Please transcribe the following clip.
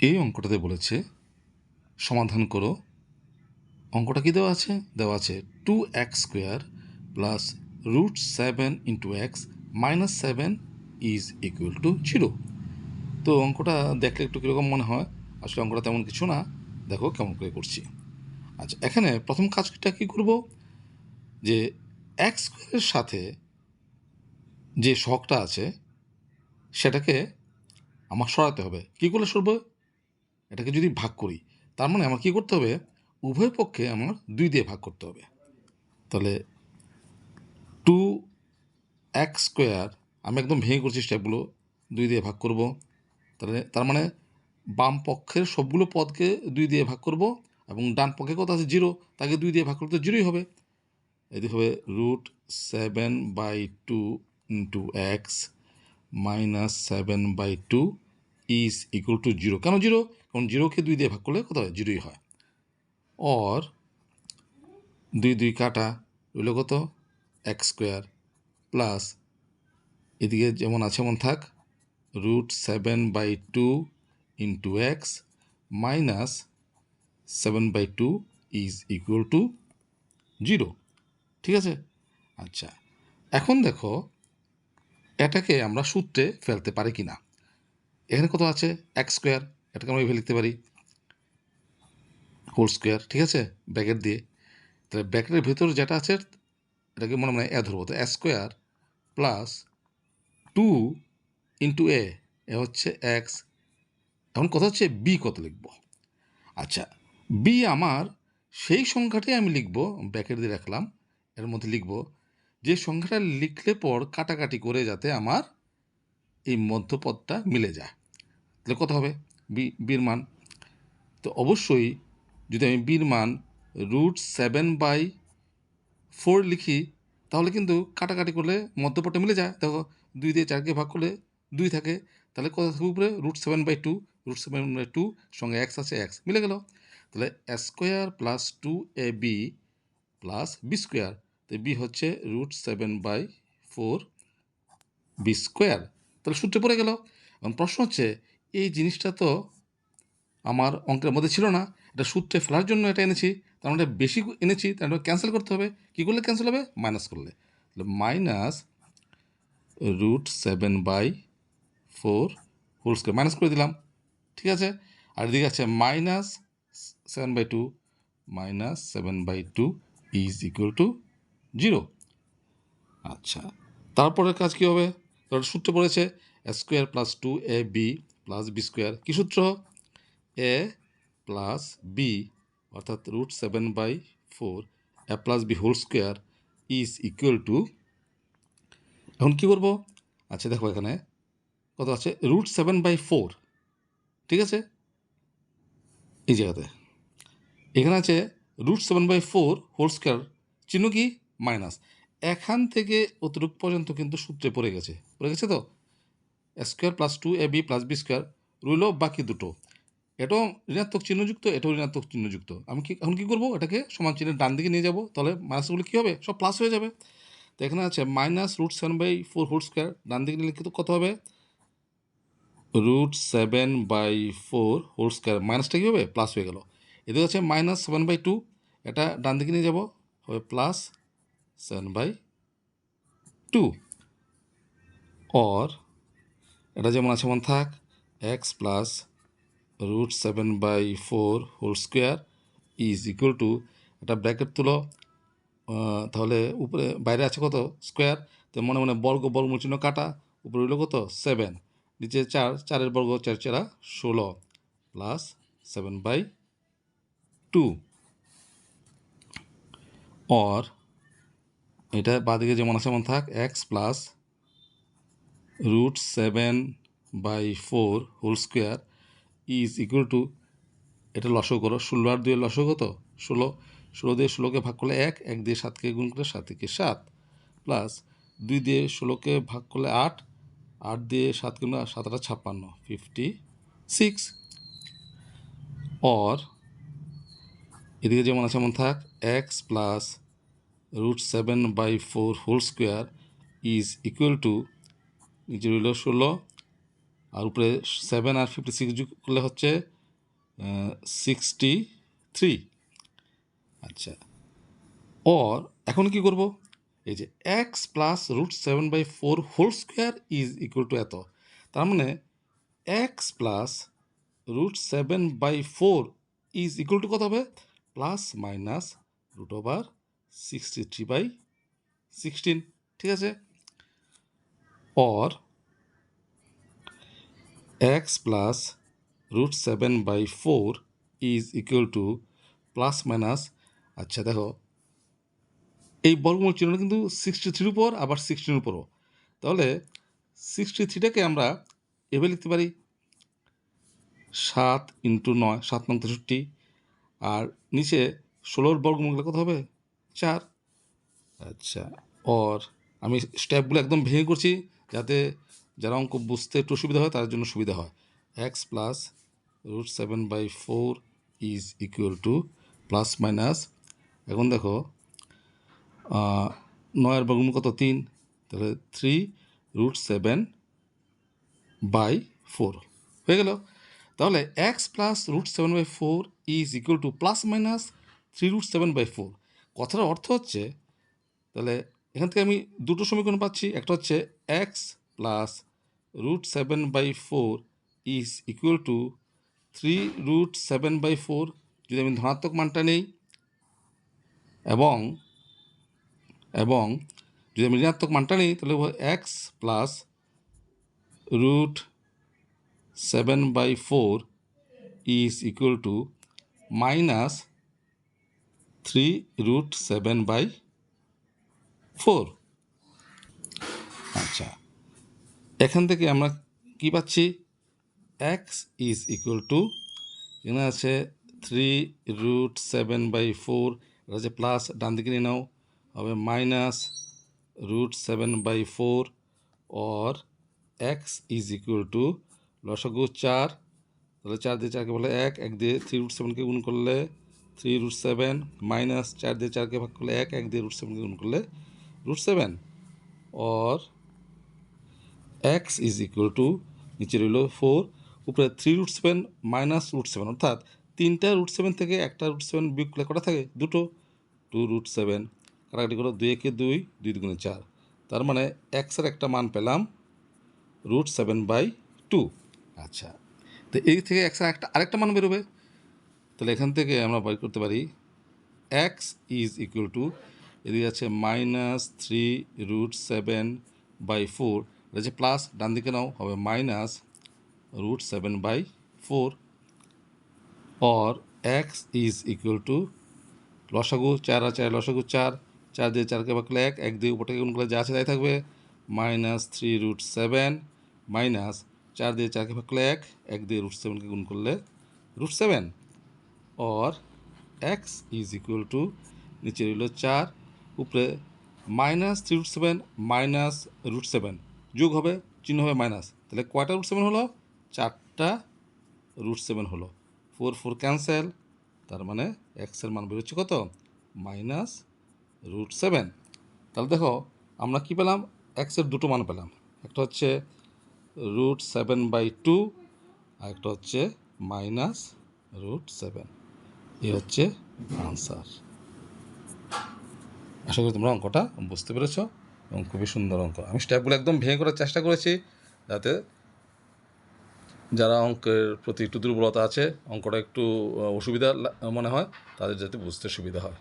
এই অঙ্কটাতে বলেছে, সমাধান করো। অঙ্কটা কি দেওয়া আছে? দেওয়া আছে two x square plus root seven into x minus seven is equal to zero তো অঙ্কটা দেখলে একটু কীরকম মনে হয়? আসলে অঙ্কটা তেমন কিছু না। দেখো কেমন করে করছি। আচ্ছা এখানে প্রথম কাজটা কী করব? যে এক্স স্কোয়ারের সাথে যে শখটা আছে, সেটাকে আমার সরাতে হবে। কী করলে সরব? এটাকে যদি ভাগ করি, তার মানে আমার কী করতে হবে? উভয় পক্ষে আমার দুই দিয়ে ভাগ করতে হবে। তাহলে টু এক্স স্কোয়ার আমি একদম ভেঙে করছি স্টেপগুলো দুই দিয়ে ভাগ করব। তাহলে, তার মানে বাম পক্ষের সবগুলো পদকে দুই দিয়ে ভাগ করব এবং ডান পক্ষে কত আছে? জিরো তাকে দুই দিয়ে ভাগ করতে জিরোই হবে। এটি হবে root seven by two into x minus seven by two is equal to zero কেন জিরো কারণ জিরোকে দুই দিয়ে ভাগ করলে কত হয়? জিরোই হয়। অর দুই দুই কাটা রইল কত? এক্স স্কোয়ার প্লাস এদিকে যেমন আছে এমন থাক root seven by two into x minus seven by two is equal to zero ঠিক আছে? আচ্ছা এখন দেখো এটাকে আমরা সূত্রে ফেলতে পারি কি না এখানে কত আছে? এক্স স্কোয়ার এটাকে আমরা এভাবে লিখতে পারি। হোল স্কোয়ার ঠিক আছে? ব্র্যাকেট দিয়ে। তাহলে ব্র্যাকেটের ভেতর যেটা আছে, এটাকে মনে মনে এ ধরবো। তো a square plus two into a a হচ্ছে এক্স এখন কথা হচ্ছে বি কত লিখব? আচ্ছা বি আমার সেই সংখ্যাটাই আমি লিখব ব্র্যাকেট দিয়ে রাখলাম, এর মধ্যে লিখব, যে সংখ্যাটা লিখলে পর কাটাকাটি করে যাতে আমার এই মধ্যপদটা মিলে যায়। তাহলে কত হবে? বি বির মান। তো অবশ্যই যদি আমি বির মান রুট সেভেন বাই ফোর লিখি, তাহলে কিন্তু কাটাকাটি করলে মধ্যপদটা মিলে যায়। দেখো, দুই দিয়ে চারকে ভাগ করলে দুই থাকে। তাহলে কত থাকবে উপরে? Root seven by two root seven by two সঙ্গে এক্স আছে এক্স মিলে গেল। তাহলে square plus two a b plus b square তো বি হচ্ছে root seven by four b square তাহলে সূত্রে পড়ে গেল। এখন প্রশ্ন হচ্ছে এই জিনিসটা তো আমার অঙ্কের মধ্যে ছিল না। এটা সূত্রে ফেলার জন্য এটা এনেছি, তার মানে বেশি এনেছি, তার ক্যান্সেল করতে হবে। কী করলে ক্যান্সেল হবে? মাইনাস করলে। তাহলে minus root seven by four whole square minus করে দিলাম। ঠিক আছে? আর এদিকে আছে minus seven by two minus seven by two is equal to zero আচ্ছা তারপরের কাজ কী হবে? তার সূত্র পড়েছে। Square plus two a b plus b square কী সূত্র? এ প্লাস বি অর্থাৎ root seven by four a plus b whole square is equal to এখন কী করব? আচ্ছা দেখো এখানে কত আছে? রুট সেভেন বাই ফোর ঠিক আছে? এই জায়গাতে। এখানে আছে root seven by four whole square চিহ্ন কি? মাইনাস এখান থেকে অতটুক পর্যন্ত কিন্তু সূত্রে পড়ে গেছে। পড়ে গেছে তো? Square plus two a b plus b square রইল বাকি দুটো। এটাও ঋণাত্মক চিহ্নযুক্ত, এটাও ঋণাত্মক চিহ্নযুক্ত। আমি কি এখন কী করব? এটাকে সমান চিহ্নের ডান দিকে নিয়ে যাব। তাহলে মাইনাসগুলো কী হবে? সব প্লাস হয়ে যাবে। তো এখানে আছে minus root seven by four whole square ডান দিকে নিলে কিন্তু কত হবে? Root seven by four whole square মাইনাসটা কী হবে? প্লাস হয়ে গেল। এদিকে আছে মাইনাস সেভেন বাই টু এটা ডান দিকে নিয়ে যাব। হবে plus seven by two or এটা যেমন আছে যেমন থাক। X plus root seven by four whole square is equal to এটা ব্র্যাকেট তুলো তাহলে উপরে, বাইরে আছে কত? স্কোয়ার তো মনে মনে বর্গ, বর্গমূল চিহ্ন কাটা, উপরে হইল কত? সেভেন নিচে চার, চারের বর্গ, চার চারা ষোলো plus seven by two or এটা বাদিকে যেমন আছে যেমন থাক x plus root seven by four whole square is equal to, এটা লসও করো, ষোলো আর দুই লসও কত? ষোলো। ষোলো দিয়ে ষোলোকে ভাগ করলে এক এক দিয়ে সাতকে গুণ করলে সাত থেকে সাত। প্লাস দুই দিয়ে ষোলোকে ভাগ করলে আট আট দিয়ে সাত গুণ সাত, আটা ছাপ্পান্ন, ফিফটি সিক্স। অর, এদিকে যেমন আছে যেমন থাক, x plus root seven by four whole square is equal to নিচে রইল ষোলো, আর উপরে সেভেন আর ফিফটি সিক্স যোগ করলে হচ্ছে সিক্সটি থ্রি আচ্ছা। অর এখন কি করব? এই যে x plus root seven by four whole square is equal to এত। তার মানে x plus root seven by four is equal to কত হবে? Plus minus root over sixty three by sixteen ঠিক আছে? Or x plus root seven by four is equal to plus minus আচ্ছা দেখো, এই বর্গমূল চিহ্নটা কিন্তু সিক্সটি থ্রির উপর, আবার সিক্সটিনের উপরও। তাহলে সিক্সটি থ্রিটাকে আমরা এভাবে লিখতে পারি, সাত ইন্টু নয়, সাত নং তেষট্টি, আর নিচে ষোলোর বর্গমূল কত হবে? চার। আচ্ছা অর আমি স্টেপগুলো একদম ভেঙে করছি যাতে যারা অঙ্ক বুঝতে একটু সুবিধা হয় তার জন্য সুবিধা হয়। X plus root seven by four is equal to plus minus এখন দেখো নয়ের বর্গমূল কত? তিন। তাহলে three root seven by four হয়ে গেল? তাহলে x plus root seven by four is equal to plus minus three root seven by four কথাটার অর্থ হচ্ছে, তাহলে এখান থেকে আমি দুটো সমীকরণ পাচ্ছি। একটা হচ্ছে x plus root seven by four is equal to three root seven by four যদি আমি ধনাত্মক মানটা নেই, এবং এবং যদি আমি ঋণাত্মক মানটা নিই, তাহলে x plus root seven by four is equal to minus three root seven by four আচ্ছা। এখান থেকে আমরা কি পাচ্ছি? এক্স ইজ ইকুয়াল টু এখানে আছে three root seven by four এটা হচ্ছে প্লাস ডান দিকে নিয়ে নাও, হবে minus root seven by four or x is equal to লসগু চার, তাহলে চার দিয়ে চারকে বলে এক এক দিয়ে থ্রি রুট সেভেনকে গুণ করলে থ্রি রুট সেভেন মাইনাস চার দিয়ে চারকে ভাগ করলে এক এক দিয়ে রুট সেভেনকে গুণ করলে root seven or x is equal to নিচে রইল ফোর উপরে three root seven minus root seven অর্থাৎ তিনটা রুট সেভেন থেকে একটা রুট সেভেন বিয়োগ করলে কটা থাকে? দুটো। টু রুট সেভেন কাটাকাটি করো দুই একে দুই দুই দুগুণে চার। তার মানে এক্সের একটা মান পেলাম রুট সেভেন বাই টু আচ্ছা তো এই থেকে এক্সের একটা, আরেকটা মান বেরোবে। তাহলে এখান থেকে আমরা বের করতে পারি এক্স ইজ ইকুয়াল টু এদিকে আছে minus three root seven by four এটা হচ্ছে প্লাস ডান দিকে নাও, হবে minus root seven by four or x is equal to লসাগু চার আর চার, লসাগু চার। চার দিয়ে চারকে করলে এক এক দিয়ে উপরটাকে গুণ করলে যা আছে তাই থাকবে। Minus three root seven minus চার দিয়ে চারকে ভাগ করলে এক এক দিয়ে রুট সেভেনকে গুণ করলে root seven or x is equal to নিচে রইল চার। উপরে minus three root seven minus root seven যোগ হবে, চিহ্ন হবে মাইনাস তাহলে কয়টা রুট সেভেন হলো? চারটা রুট সেভেন হলো। ফোর ফোর ক্যান্সেল তার মানে এক্সের মান বেরোচ্ছে কত? মাইনাস রুট সেভেন তাহলে দেখো, আমরা কি পেলাম? এক্সের দুটো মান পেলাম। একটা হচ্ছে রুট সেভেন বাই টু আর একটা হচ্ছে মাইনাস রুট সেভেন এই হচ্ছে আনসার আশা করি তোমরা অঙ্কটা বুঝতে পেরেছ এবং খুবই সুন্দর অঙ্ক। আমি স্টেপগুলো একদম ভেঙে করার চেষ্টা করেছি যাতে যারা অঙ্কের প্রতি একটু দুর্বলতা আছে, অঙ্কটা একটু অসুবিধা মনে হয়, তাদের যাতে বুঝতে সুবিধা হয়।